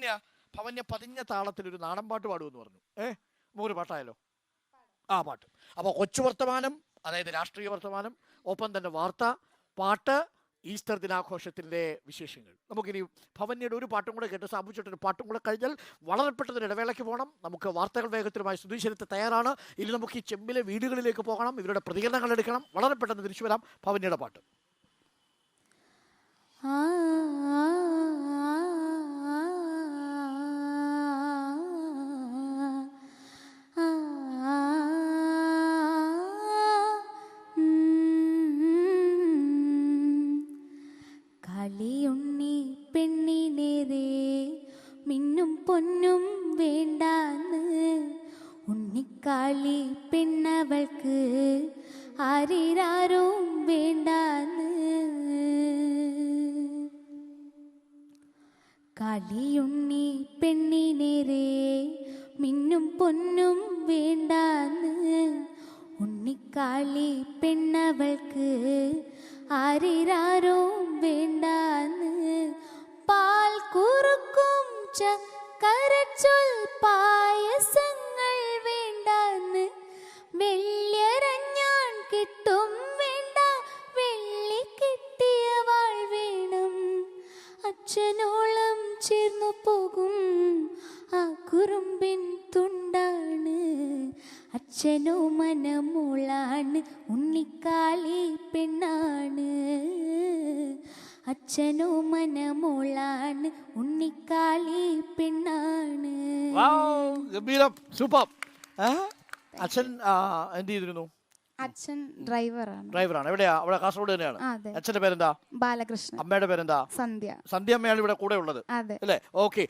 ഭവന്യ ഭവന്യ പതിഞ്ഞ താളത്തിൽ ഒരു നാടൻ പാട്ട് പാടുമെന്ന് പറഞ്ഞു. ഏ? മൂന്ന് പാട്ടായാലോ? ആ പാട്ട്. അപ്പോൾ കൊച്ചു വർത്തമാനം അതായത് രാഷ്ട്രീയ വർത്തമാനം ഒപ്പം തന്നെ വാർത്ത പാട്ട് ഈസ്റ്റർ ദിനാഘോഷത്തിന്റെ വിശേഷങ്ങൾ. നമുക്കിനി ഭവന്യയുടെ ഒരു പാട്ടും കൂടെ കേട്ട് സാബുച്ചേട്ടൻ ഒരു പാട്ടും കൂടെ കഴിഞ്ഞാൽ വളരെ പെട്ടെന്ന് ഇടവേളയ്ക്ക് പോകണം. നമുക്ക് വാർത്തകൾ വേഗത്തിലുമായി സുധീശ്വരത്തെ തയ്യാറാണ്. ഇനി നമുക്ക് ഈ ചെമ്പിലെ വീടുകളിലേക്ക് പോകണം. ഇവരുടെ പ്രതികരണങ്ങൾ എടുക്കണം. വളരെ പെട്ടെന്ന് തിരിച്ചു വരാം ഭവന്യയുടെ പാട്ട്. ആ ഉണ്ണിക്കാളി പെണ്ണവൾക്ക് ആരിരാരും വേണ്ടാന്ന് കളിയുണ്ണി പെണ്ണിനേരെ മിന്നും പൊന്നും വേണ്ടാന്ന് ഉണ്ണിക്കാളി പെണ്ണവൾക്ക് ആരിരാരും വേണ്ടാന്ന് പാൽ കുറുക്കും ചക്കരച്ചൊൽ പായസങ്ങൾ കിട്ടും വേണ്ട വെള്ളി കിട്ടിയ വാൾ വേണം. അച്ഛനോളം ചേർന്നു പോകും ആ കുറുമ്പിൻ തുണ്ടാണ്. അച്ഛനോ മനമോളാണ് ഉണ്ണിക്കാളി പെണ്ണാണ്. അച്ഛനോ മനമോളാണ് ഉണ്ണിക്കാളി പെണ്ണാണ്. ഗംഭീരം സൂപ്പർ. അച്ഛൻ എന്ത് ചെയ്തിരുന്നു? അച്ഛൻ ഡ്രൈവറാണ്. ഡ്രൈവറാണ്. എവിടെയാ? അവിടെ കാസർഗോഡ് തന്നെയാണ്. അച്ഛന്റെ പേരെന്താ? ബാലകൃഷ്ണൻ. അമ്മയുടെ പേരെന്താ? സന്ധ്യ. സന്ധ്യ അമ്മയാണ് ഇവിടെ കൂടെ ഉള്ളത്. അതെ. അല്ലേ? ഓക്കെ.